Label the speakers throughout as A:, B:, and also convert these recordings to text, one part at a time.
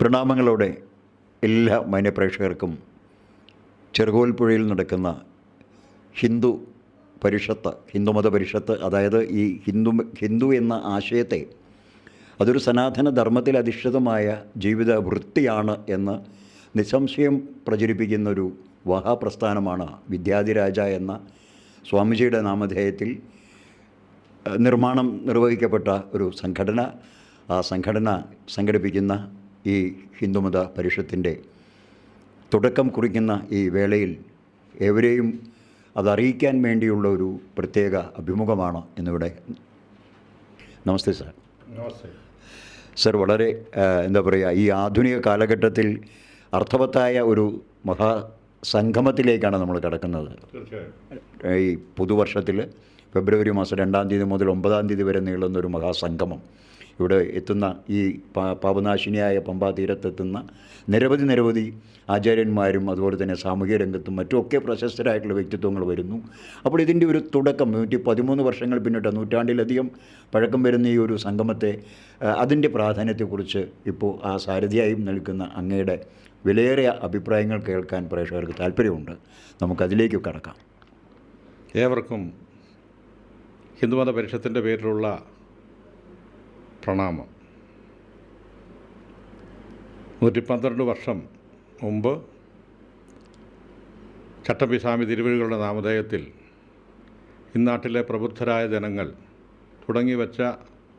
A: പ്രണാമങ്ങളോടെ എല്ലാ മാന്യപ്രേക്ഷകർക്കും ചെറുകോൽപ്പുഴയിൽ നടക്കുന്ന ഹിന്ദു പരിഷത്ത് ഹിന്ദുമത പരിഷത്ത് അതായത് ഈ ഹിന്ദു ഹിന്ദു എന്ന ആശയത്തെ അതൊരു സനാതന ധർമ്മത്തിൽ അധിഷ്ഠിതമായ ജീവിത വൃത്തിയാണ് എന്ന് നിസ്സംശയം പ്രചരിപ്പിക്കുന്നൊരു വഹാപ്രസ്ഥാനമാണ് വിദ്യാധിരാജ എന്ന സ്വാമിജിയുടെ നാമധേയത്തിൽ നിർമ്മാണം നിർവഹിക്കപ്പെട്ട ഒരു സംഘടന. ആ സംഘടന സംഘടിപ്പിക്കുന്ന ഈ ഹിന്ദുമത പരിഷത്തിന്റെ തുടക്കം കുറിക്കുന്ന ഈ വേളയിൽ എവരെയും അതറിയിക്കാൻ വേണ്ടിയുള്ള ഒരു പ്രത്യേക അഭിമുഖമാണ് ഇന്നിവിടെ. നമസ്തേ സാർ.
B: നമസ്തേ.
A: സർ വളരെ എന്താ പറയുക ഈ ആധുനിക കാലഘട്ടത്തിൽ അർത്ഥവത്തായ ഒരു മഹാസംഗമത്തിലേക്കാണ് നമ്മൾ കിടക്കുന്നത്. ഈ പുതുവർഷത്തിൽ ഫെബ്രുവരി മാസം രണ്ടാം തീയതി മുതൽ ഒമ്പതാം തീയതി വരെ നീളുന്ന ഒരു മഹാസംഗമം. ഇവിടെ എത്തുന്ന ഈ പാപനാശിനിയായ പമ്പാ തീരത്തെത്തുന്ന നിരവധി നിരവധി ആചാര്യന്മാരും അതുപോലെ തന്നെ സാമൂഹിക രംഗത്തും മറ്റുമൊക്കെ പ്രശസ്തരായിട്ടുള്ള വ്യക്തിത്വങ്ങൾ വരുന്നു. അപ്പോൾ ഇതിന്റെ ഒരു തുടക്കം നൂറ്റി പതിമൂന്ന് വർഷങ്ങൾ പിന്നിട്ട് നൂറ്റാണ്ടിലധികം പഴക്കം വരുന്ന ഈ ഒരു സംഗമത്തെ അതിന്റെ പ്രാധാന്യത്തെക്കുറിച്ച് ഇപ്പോൾ ആ സാരഥിയായും നിൽക്കുന്ന അങ്ങയുടെ വിലയേറിയ അഭിപ്രായങ്ങൾ കേൾക്കാൻ പ്രേക്ഷകർക്ക് താല്പര്യമുണ്ട് നമുക്കതിലേക്ക് കടക്കാം.
B: ഏവർക്കും ഹിന്ദുമത പരിഷത്തിന്റെ പേരിലുള്ള പ്രണാമം. നൂറ്റി പന്ത്രണ്ട് വർഷം മുമ്പ് ചട്ടമ്പിസ്വാമി തിരുവഴികളുടെ നാമധേയത്തിൽ ഇന്നാട്ടിലെ പ്രബുദ്ധരായ ജനങ്ങൾ തുടങ്ങിവെച്ച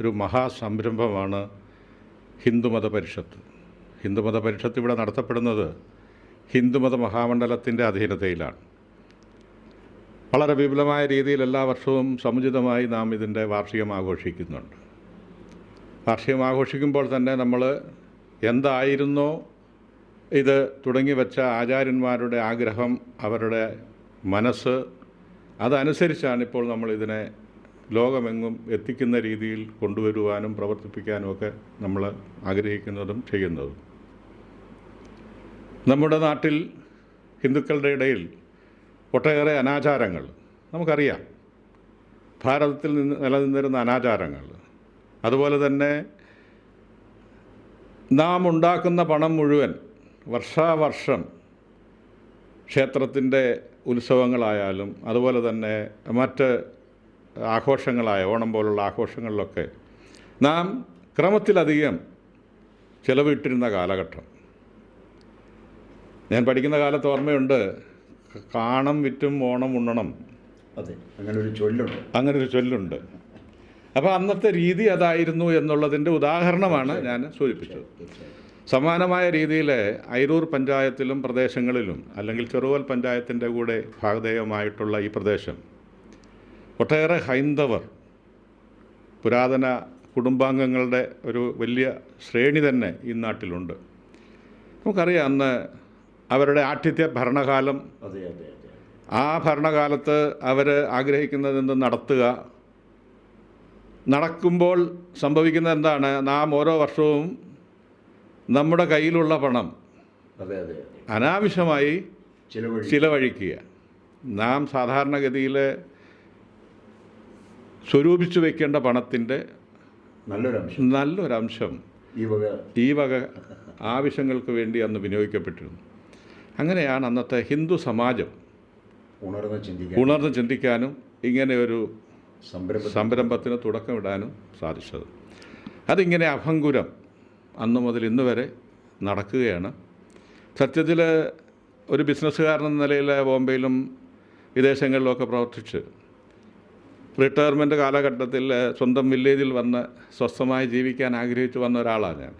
B: ഒരു മഹാസംരംഭമാണ് ഹിന്ദുമത പരിഷത്ത്. ഹിന്ദുമത പരിഷത്ത് ഇവിടെ നടത്തപ്പെടുന്നത് ഹിന്ദുമത മഹാമണ്ഡലത്തിന്റെ അധീനതയിലാണ്. വളരെ വിപുലമായ രീതിയിൽ എല്ലാ വർഷവും സമുചിതമായി നാം ഇതിന്റെ വാർഷികം ആഘോഷിക്കുന്നുണ്ട്. വാർഷികം ആഘോഷിക്കുമ്പോൾ തന്നെ നമ്മൾ എന്തായിരുന്നോ ഇത് തുടങ്ങി വെച്ച ആചാര്യന്മാരുടെ ആഗ്രഹം അവരുടെ മനസ്സ് അതനുസരിച്ചാണ് ഇപ്പോൾ നമ്മൾ ഇതിനെ ലോകമെങ്ങും എത്തിക്കുന്ന രീതിയിൽ കൊണ്ടുവരുവാനും പ്രവർത്തിപ്പിക്കാനും ഒക്കെ നമ്മൾ ആഗ്രഹിക്കുന്നതും ചെയ്യുന്നതും. നമ്മുടെ നാട്ടിൽ ഹിന്ദുക്കളുടെ ഇടയിൽ ഒട്ടേറെ അനാചാരങ്ങൾ നമുക്കറിയാം. ഭാരതത്തിൽ നിന്ന് നിലനിന്നിരുന്ന അനാചാരങ്ങൾ അതുപോലെ തന്നെ നാം ഉണ്ടാക്കുന്ന പണം മുഴുവൻ വർഷാവർഷം ക്ഷേത്രത്തിന്റെ ഉത്സവങ്ങളായാലും അതുപോലെ തന്നെ മറ്റ് ആഘോഷങ്ങളായ ഓണം പോലുള്ള ആഘോഷങ്ങളിലൊക്കെ നാം ക്രമത്തിലധികം ചിലവിട്ടിരുന്ന കാലഘട്ടം. ഞാൻ പഠിക്കുന്ന കാലത്ത് ഓർമ്മയുണ്ട് കാണം വിറ്റും ഓണം ഉണ്ണണം.
A: അതെ അങ്ങനെ ഒരു ചൊല്ലുണ്ട്.
B: അങ്ങനെ ഒരു ചൊല്ലുണ്ട്. അപ്പോൾ അന്നത്തെ രീതി അതായിരുന്നു എന്നുള്ളതിന്റെ ഉദാഹരണമാണ് ഞാൻ സൂചിപ്പിച്ചത്. സമാനമായ രീതിയിൽ ഐരൂർ പഞ്ചായത്തിലും പ്രദേശങ്ങളിലും അല്ലെങ്കിൽ ചെറുവൽ പഞ്ചായത്തിന്റെ കൂടെ ഭാഗധേയമായിട്ടുള്ള ഈ പ്രദേശം ഒട്ടേറെ ഹൈന്ദവർ പുരാതന കുടുംബാംഗങ്ങളുടെ ഒരു വലിയ ശ്രേണി തന്നെ ഈ നാട്ടിലുണ്ട്. നമുക്കറിയാം അന്ന് അവരുടെ ആഠ്യത്യ ഭരണകാലം ആ ഭരണകാലത്ത് അവർ ആഗ്രഹിക്കുന്നതെന്ത് നടത്തുക. നടക്കുമ്പോൾ സംഭവിക്കുന്നത് എന്താണ് നാം ഓരോ വർഷവും നമ്മുടെ കയ്യിലുള്ള പണം അനാവശ്യമായി ചിലവഴിക്കുക. നാം സാധാരണഗതിയിൽ സ്വരൂപിച്ചു വയ്ക്കേണ്ട
A: പണത്തിന്റെ നല്ലൊരംശം.
B: നല്ലൊരംശം
A: ഈ വക.
B: ഈ വക ആവശ്യങ്ങൾക്ക് വേണ്ടി അന്ന് വിനിയോഗിക്കപ്പെട്ടിരുന്നു. അങ്ങനെയാണ് അന്നത്തെ ഹിന്ദു സമാജം
A: ഉണർന്ന്
B: ചിന്തിക്കാനും ഇങ്ങനെ ഒരു സംരംഭത്തിന് തുടക്കമിടാനും സാധിച്ചത്. അതിങ്ങനെ അഭംഗുരം അന്നു മുതൽ ഇന്ന് വരെ നടക്കുകയാണ്. സത്യത്തിൽ ഒരു ബിസിനസ്സുകാരൻ എന്ന നിലയിൽ ബോംബെയിലും വിദേശങ്ങളിലുമൊക്കെ പ്രവർത്തിച്ച് റിട്ടയർമെന്റ് കാലഘട്ടത്തിൽ സ്വന്തം വില്ലേജിൽ വന്ന് സ്വസ്ഥമായി ജീവിക്കാൻ ആഗ്രഹിച്ചു വന്ന ഒരാളാണ് ഞാൻ.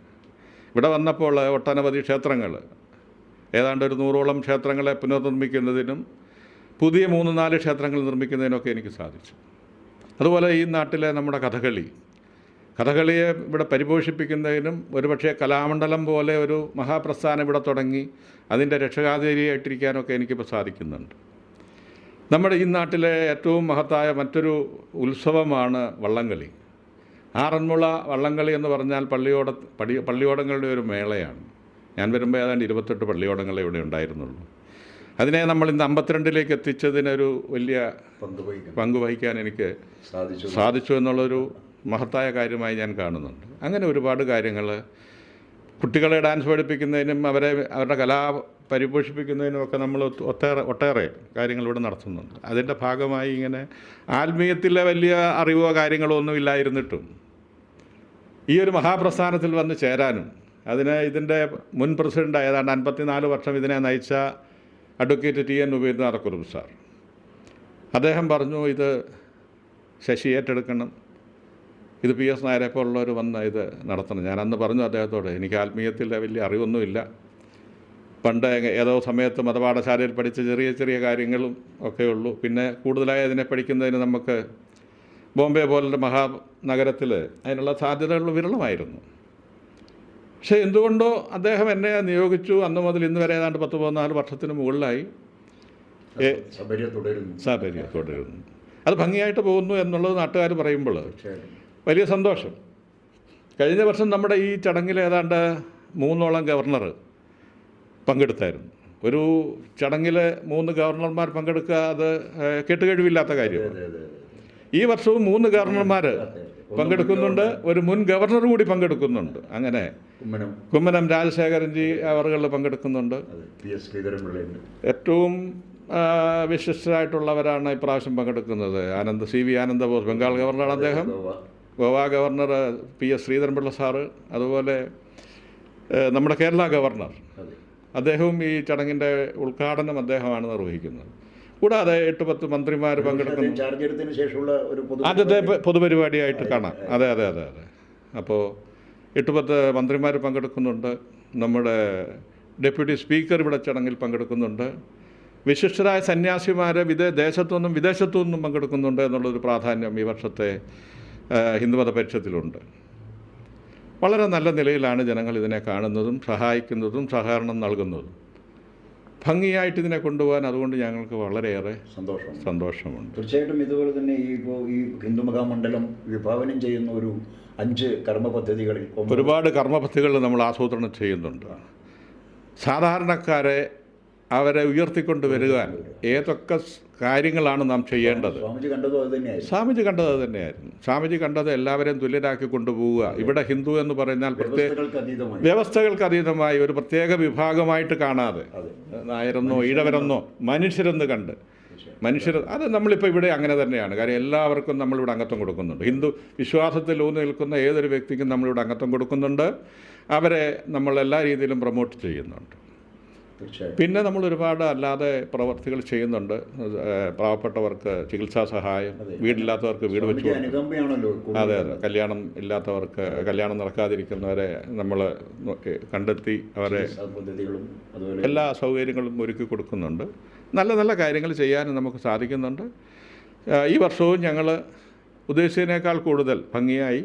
B: ഇവിടെ വന്നപ്പോൾ ഒട്ടനവധി ക്ഷേത്രങ്ങൾ ഏതാണ്ട് ഒരു നൂറോളം ക്ഷേത്രങ്ങളെ പുനർനിർമ്മിക്കുന്നതിനും പുതിയ മൂന്ന് നാല് ക്ഷേത്രങ്ങൾ നിർമ്മിക്കുന്നതിനൊക്കെ എനിക്ക് സാധിച്ചു. അതുപോലെ ഈ നാട്ടിലെ നമ്മുടെ കഥകളി. കഥകളിയെ ഇവിടെ പരിപോഷിപ്പിക്കുന്നതിനും ഒരുപക്ഷെ കലാമണ്ഡലം പോലെ ഒരു മഹാപ്രസ്ഥാനം ഇവിടെ തുടങ്ങി അതിന്റെ രക്ഷകാതിരിയായിട്ടിരിക്കാനൊക്കെ എനിക്കിപ്പോൾ സാധിക്കുന്നുണ്ട്. നമ്മുടെ ഈ നാട്ടിലെ ഏറ്റവും മഹത്തായ മറ്റൊരു ഉത്സവമാണ് വള്ളംകളി. ആറന്മുള വള്ളംകളി എന്ന് പറഞ്ഞാൽ പള്ളിയോട പള്ളിയോടങ്ങളുടെ ഒരു മേളയാണ്. ഞാൻ വരുമ്പോൾ ഏതാണ്ട് ഇരുപത്തെട്ട് പള്ളിയോടങ്ങളെ ഇവിടെ ഉണ്ടായിരുന്നുള്ളൂ. അതിനെ നമ്മൾ ഇന്ന് അമ്പത്തിരണ്ടിലേക്ക് എത്തിച്ചതിനൊരു വലിയ പങ്ക് വഹിക്കാൻ എനിക്ക്
A: സാധിച്ചു.
B: സാധിച്ചു എന്നുള്ളൊരു മഹത്തായ കാര്യമായി ഞാൻ കാണുന്നുണ്ട്. അങ്ങനെ ഒരുപാട് കാര്യങ്ങൾ കുട്ടികളെ ഡാൻസ് പഠിപ്പിക്കുന്നതിനും അവരെ അവരുടെ കലാ പരിപോഷിപ്പിക്കുന്നതിനും ഒക്കെ നമ്മൾ ഒട്ടേറെ ഒട്ടേറെ കാര്യങ്ങൾ ഇവിടെ നടത്തുന്നുണ്ട്. അതിന്റെ ഭാഗമായി ഇങ്ങനെ ആത്മീയത്തിലെ വലിയ അറിവോ കാര്യങ്ങളോ ഒന്നും ഇല്ലായിരുന്നിട്ടും ഈ ഒരു മഹാപ്രസ്ഥാനത്തിൽ വന്ന് ചേരാനും അതിന് ഇതിന്റെ മുൻ പ്രസിഡന്റ് ഏതാണ്ട് അൻപത്തിനാല് വർഷം ഇതിനെ നയിച്ച advocate T N Upendranath Kurup sir. അദ്ദേഹം പറഞ്ഞു ഇത് ശശി ഏറ്റെടുക്കണം. ഇത് പി എസ് നായരെ പോലുള്ളവർ വന്ന് ഇത് നടത്തണം. ഞാൻ അന്ന് പറഞ്ഞു അദ്ദേഹത്തോട് എനിക്ക് ആത്മീയത്തിൽ വലിയ അറിവൊന്നുമില്ല. പണ്ട് ഏതോ സമയത്ത് മതപാഠശാലയിൽ പഠിച്ച ചെറിയ ചെറിയ കാര്യങ്ങളും ഒക്കെ ഉള്ളൂ. പിന്നെ കൂടുതലായി അതിനെ പഠിക്കുന്നതിന് നമുക്ക് ബോംബെ പോലുള്ള മഹാനഗരത്തിൽ അതിനുള്ള സാധ്യതകൾ വിരളമായിരുന്നു. പക്ഷേ എന്തുകൊണ്ടോ അദ്ദേഹം എന്നെ നിയോഗിച്ചു? അന്ന് മുതൽ ഇന്ന് വരെ ഏതാണ്ട് പത്ത് പതിനാല് വർഷത്തിന് മുകളിലായി.
A: തുടരുന്നു.
B: അത് ഭംഗിയായിട്ട് പോകുന്നു എന്നുള്ളത് നാട്ടുകാർ പറയുമ്പോൾ വലിയ സന്തോഷം. കഴിഞ്ഞ വർഷം നമ്മുടെ ഈ ചടങ്ങിൽ ഏതാണ്ട് മൂന്നോളം ഗവർണർ പങ്കെടുത്തായിരുന്നു. ഒരു ചടങ്ങിൽ മൂന്ന് ഗവർണർമാർ പങ്കെടുക്കുക അത് കേട്ടുകഴിവില്ലാത്ത കാര്യമാണ്. ഈ വർഷവും മൂന്ന് ഗവർണർമാർ പങ്കെടുക്കുന്നുണ്ട്. ഒരു മുൻ ഗവർണർ കൂടി പങ്കെടുക്കുന്നുണ്ട്. അങ്ങനെ
A: കുമ്മനം.
B: രാജശേഖരൻജി അവറുകളിൽ പങ്കെടുക്കുന്നുണ്ട്. ഏറ്റവും വിശിഷ്ടരായിട്ടുള്ളവരാണ് ഇപ്രാവശ്യം പങ്കെടുക്കുന്നത്. ആനന്ദ് സി വി ആനന്ദബോസ് ബംഗാൾ ഗവർണറാണ് അദ്ദേഹം.
A: Goa.
B: Goa governor P S Sreedharan Pillai sir. അതുപോലെ നമ്മുടെ കേരള ഗവർണർ. അദ്ദേഹവും ഈ ചടങ്ങിന്റെ ഉദ്ഘാടനം അദ്ദേഹമാണ് നിർവഹിക്കുന്നത്. കൂടാതെ എട്ട് പത്ത് മന്ത്രിമാർ പങ്കെടുക്കുന്നു. അതെ പൊതുപരിപാടിയായിട്ട് കാണാം. അതെ അതെ അതെ അതെ. അപ്പോൾ എട്ട് പത്ത് മന്ത്രിമാർ പങ്കെടുക്കുന്നുണ്ട്. നമ്മുടെ ഡെപ്യൂട്ടി സ്പീക്കർ ഇവിടെ ചടങ്ങിൽ പങ്കെടുക്കുന്നുണ്ട്. വിശിഷ്ടരായ സന്യാസിമാർ വിദേ ദേശത്തു നിന്നും വിദേശത്തു നിന്നും പങ്കെടുക്കുന്നുണ്ട് എന്നുള്ളൊരു പ്രാധാന്യം ഈ വർഷത്തെ ഹിന്ദുമത പരിഷത്തിലുണ്ട് വളരെ നല്ല നിലയിലാണ് ജനങ്ങൾ ഇതിനെ കാണുന്നതും സഹായിക്കുന്നതും സഹകരണം നൽകുന്നതും. ഭംഗിയായിട്ട് ഇതിനെ കൊണ്ടുപോകാൻ അതുകൊണ്ട് ഞങ്ങൾക്ക് വളരെയേറെ
A: സന്തോഷം.
B: സന്തോഷമുണ്ട്.
A: തീർച്ചയായിട്ടും ഇതുപോലെ തന്നെ ഈ ഇപ്പോൾ ഈ ഹിന്ദു മഹാമണ്ഡലം വിഭാവനം ചെയ്യുന്ന ഒരു അഞ്ച് കർമ്മ പദ്ധതികളിൽ ഒരുപാട്
B: ഒരുപാട് കർമ്മപദ്ധതികൾ നമ്മൾ ആസൂത്രണം ചെയ്യുന്നുണ്ട്. സാധാരണക്കാരെ അവരെ ഉയർത്തിക്കൊണ്ട് വരുവാൻ ഏതൊക്കെ കാര്യങ്ങളാണ് നാം ചെയ്യേണ്ടത്?
A: സ്വാമിജി കണ്ടതും അത് തന്നെയായിരുന്നു.
B: സ്വാമിജി കണ്ടത് എല്ലാവരെയും തുല്യരാക്കി കൊണ്ടുപോവുക. ഇവിടെ ഹിന്ദു എന്ന് പറഞ്ഞാൽ പ്രത്യേക
A: വ്യവസ്ഥകൾക്ക് അതീതമായി.
B: ഒരു പ്രത്യേക വിഭാഗമായിട്ട് കാണാതെ. നായരെന്നോ ഈഴവരെന്നോ മനുഷ്യരെന്ന് കണ്ട്. മനുഷ്യർ. അത് നമ്മളിപ്പോൾ ഇവിടെ അങ്ങനെ തന്നെയാണ്. കാര്യം എല്ലാവർക്കും നമ്മളിവിടെ അംഗത്വം കൊടുക്കുന്നുണ്ട്. ഹിന്ദു വിശ്വാസത്തിൽ ഊന്നു നിൽക്കുന്ന ഏതൊരു വ്യക്തിക്കും നമ്മളിവിടെ അംഗത്വം കൊടുക്കുന്നുണ്ട്. അവരെ നമ്മൾ എല്ലാ രീതിയിലും പ്രൊമോട്ട് ചെയ്യുന്നുണ്ട്. പിന്നെ നമ്മൾ ഒരുപാട് അല്ലാതെ പ്രവർത്തികൾ ചെയ്യുന്നുണ്ട്. പാവപ്പെട്ടവർക്ക് ചികിത്സാ സഹായം വീടില്ലാത്തവർക്ക് വീട് വെച്ചു. അതെ അതെ. കല്യാണം ഇല്ലാത്തവർക്ക് കല്യാണം നടക്കാതിരിക്കുന്നവരെ നമ്മൾ കണ്ടെത്തി അവരെ എല്ലാ സൗകര്യങ്ങളും ഒരുക്കി കൊടുക്കുന്നുണ്ട്. നല്ല നല്ല കാര്യങ്ങൾ ചെയ്യാനും നമുക്ക് സാധിക്കുന്നുണ്ട്. ഈ വർഷവും ഞങ്ങൾ ഉദ്ദേശിച്ചതിനേക്കാൾ കൂടുതൽ ഭംഗിയായി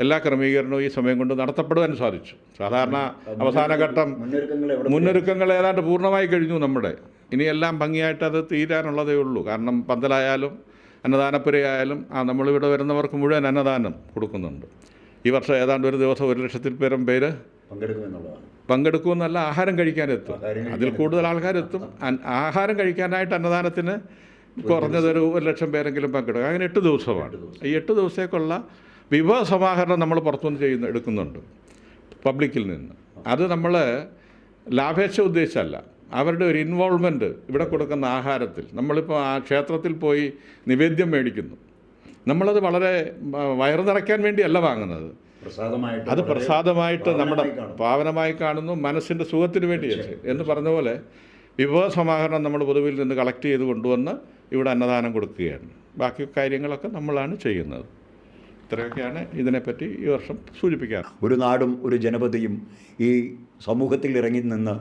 B: എല്ലാ ക്രമീകരണവും ഈ സമയം കൊണ്ട് നടത്തപ്പെടുവാൻ സാധിച്ചു. സാധാരണ അവസാനഘട്ടം
A: മുന്നൊരുക്കങ്ങൾ
B: ഏതാണ്ട് പൂർണമായി കഴിഞ്ഞു നമ്മുടെ. ഇനിയെല്ലാം ഭംഗിയായിട്ട് അത് തീരാനുള്ളതേ ഉള്ളൂ. കാരണം പന്തലായാലും അന്നദാനപ്പുരയായാലും ആ നമ്മളിവിടെ വരുന്നവർക്ക് മുഴുവൻ അന്നദാനം കൊടുക്കുന്നുണ്ട്. ഈ വർഷം ഏതാണ്ട് ഒരു ദിവസം ഒരു ലക്ഷത്തിൽ പേരും പേര്
A: പങ്കെടുക്കുമെന്നുള്ളതാണ്.
B: പങ്കെടുക്കുമെന്നല്ല ആഹാരം കഴിക്കാനെത്തും. അതിൽ കൂടുതൽ ആൾക്കാരെത്തും. ആഹാരം കഴിക്കാനായിട്ട് അന്നദാനത്തിന് കുറഞ്ഞത് ഒരു ലക്ഷം പേരെങ്കിലും പങ്കെടുക്കും അങ്ങനെ എട്ട് ദിവസമാണ്. ഈ എട്ട് ദിവസത്തേക്കുള്ള വിഭവ സമാഹരണം നമ്മൾ പുറത്തുനിന്ന് ചെയ്യുന്ന എടുക്കുന്നുണ്ട് പബ്ലിക്കിൽ നിന്ന്. അത് നമ്മൾ ലാഭേച്ഛ ഉദ്ദേശിച്ചല്ല. അവരുടെ ഒരു ഇൻവോൾവ്മെന്റ് ഇവിടെ കൊടുക്കുന്ന ആഹാരത്തിൽ. നമ്മളിപ്പോൾ ആ ക്ഷേത്രത്തിൽ പോയി നിവേദ്യം മേടിക്കുന്നു. നമ്മളത് വളരെ വയറു നിറയ്ക്കാൻ വേണ്ടിയല്ല വാങ്ങുന്നത്.
A: പ്രസാദമായിട്ട്
B: അത് പ്രസാദമായിട്ട് നമ്മുടെ
A: പാവനമായി
B: പാവനമായി കാണുന്നു മനസ്സിന്റെ സുഖത്തിന് വേണ്ടി എന്ന് പറഞ്ഞ പോലെ വിഭവ സമാഹരണം നമ്മൾ പൊതുവിൽ നിന്ന് കളക്ട് ചെയ്ത് കൊണ്ടുവന്ന് ഇവിടെ അന്നദാനം കൊടുക്കുകയാണ്. ബാക്കി കാര്യങ്ങളൊക്കെ നമ്മളാണ് ചെയ്യുന്നത്. ഇത്രയൊക്കെയാണ് ഇതിനെപ്പറ്റി ഈ വർഷം സൂചിപ്പിക്കാറ്
A: ഒരു നാടും ഒരു ജനപതിയും ഈ സമൂഹത്തിൽ ഇറങ്ങി നിന്ന്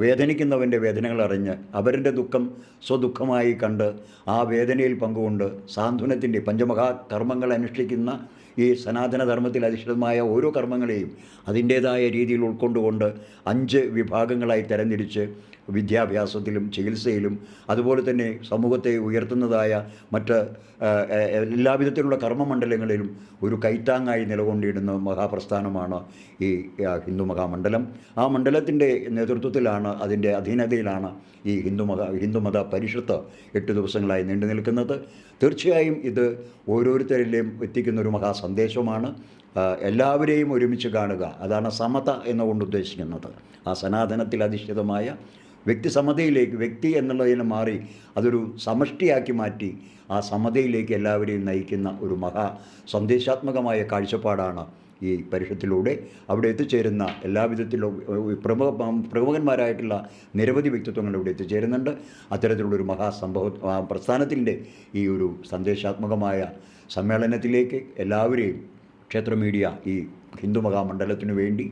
A: വേദനിക്കുന്നവന്റെ വേദനകൾ അറിഞ്ഞ് അവരുടെ ദുഃഖം സ്വദുഃഖമായി കണ്ട് ആ വേദനയിൽ പങ്കുകൊണ്ട് സാന്ത്വനത്തിന്റെ പഞ്ചമഹാ കർമ്മങ്ങൾ അനുഷ്ഠിക്കുന്ന ഈ സനാതനധർമ്മത്തിൽ അധിഷ്ഠിതമായ ഓരോ കർമ്മങ്ങളെയും അതിന്റേതായ രീതിയിൽ ഉൾക്കൊണ്ടുകൊണ്ട് അഞ്ച് വിഭാഗങ്ങളായി തരംതിരിച്ച് വിദ്യാഭ്യാസത്തിലും ചികിത്സയിലും അതുപോലെ തന്നെ സമൂഹത്തെ ഉയർത്തുന്നതായ മറ്റ് എല്ലാവിധത്തിലുള്ള കർമ്മമണ്ഡലങ്ങളിലും ഒരു കൈത്താങ്ങായി നിലകൊണ്ടിടുന്ന മഹാപ്രസ്ഥാനമാണ് ഈ ഹിന്ദു മഹാമണ്ഡലം. ആ മണ്ഡലത്തിന്റെ നേതൃത്വത്തിലാണ് അതിന്റെ അധീനതയിലാണ് ഈ ഹിന്ദു മത ഹിന്ദുമത പരിഷത്ത് എട്ട് ദിവസങ്ങളായി നീണ്ടു നിൽക്കുന്നത്. തീർച്ചയായും ഇത് ഓരോരുത്തരിലെയും എത്തിക്കുന്ന ഒരു മഹാസന്ദേശമാണ് എല്ലാവരെയും ഒരുമിച്ച് കാണുക. അതാണ് സമത എന്നുകൊണ്ട് ഉദ്ദേശിക്കുന്നത്. ആ സനാതനത്തിൽ അധിഷ്ഠിതമായ വ്യക്തിസമതയിലേക്ക് വ്യക്തി എന്നുള്ളതിൽ മാറി അതൊരു സമഷ്ടിയാക്കി മാറ്റി ആ സമതയിലേക്ക് എല്ലാവരെയും നയിക്കുന്ന ഒരു മഹാ സന്ദേശാത്മകമായ കാഴ്ചപ്പാടാണ് ഈ പരിഷത്തിലൂടെ അവിടെ എത്തിച്ചേരുന്ന എല്ലാവിധത്തിലും പ്രമുഖ പ്രമുഖന്മാരായിട്ടുള്ള നിരവധി വ്യക്തിത്വങ്ങൾ ഇവിടെ എത്തിച്ചേരുന്നുണ്ട്. അത്തരത്തിലുള്ളൊരു മഹാസംഭവ പ്രസ്ഥാനത്തിന്റെ ഈ ഒരു സന്ദേശാത്മകമായ സമ്മേളനത്തിലേക്ക് എല്ലാവരെയും ക്ഷേത്ര മീഡിയ ഈ ഹിന്ദു മഹാമണ്ഡലത്തിനു വേണ്ടി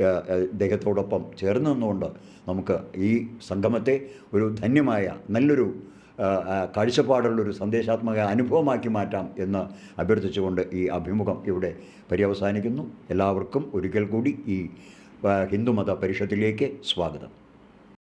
A: ഇദ്ദേഹത്തോടൊപ്പം ചേർന്ന് നിന്നുകൊണ്ട് നമുക്ക് ഈ സംഗമത്തെ ഒരു ധന്യമായ നല്ലൊരു കാഴ്ചപ്പാടുള്ളൊരു സന്ദേശാത്മക അനുഭവമാക്കി മാറ്റാം എന്ന് അഭ്യർത്ഥിച്ചുകൊണ്ട് ഈ അഭിമുഖം ഇവിടെ പര്യവസാനിക്കുന്നു. എല്ലാവർക്കും ഒരിക്കൽ കൂടി ഈ ഹിന്ദുമത പരിഷത്തിലേക്ക് സ്വാഗതം.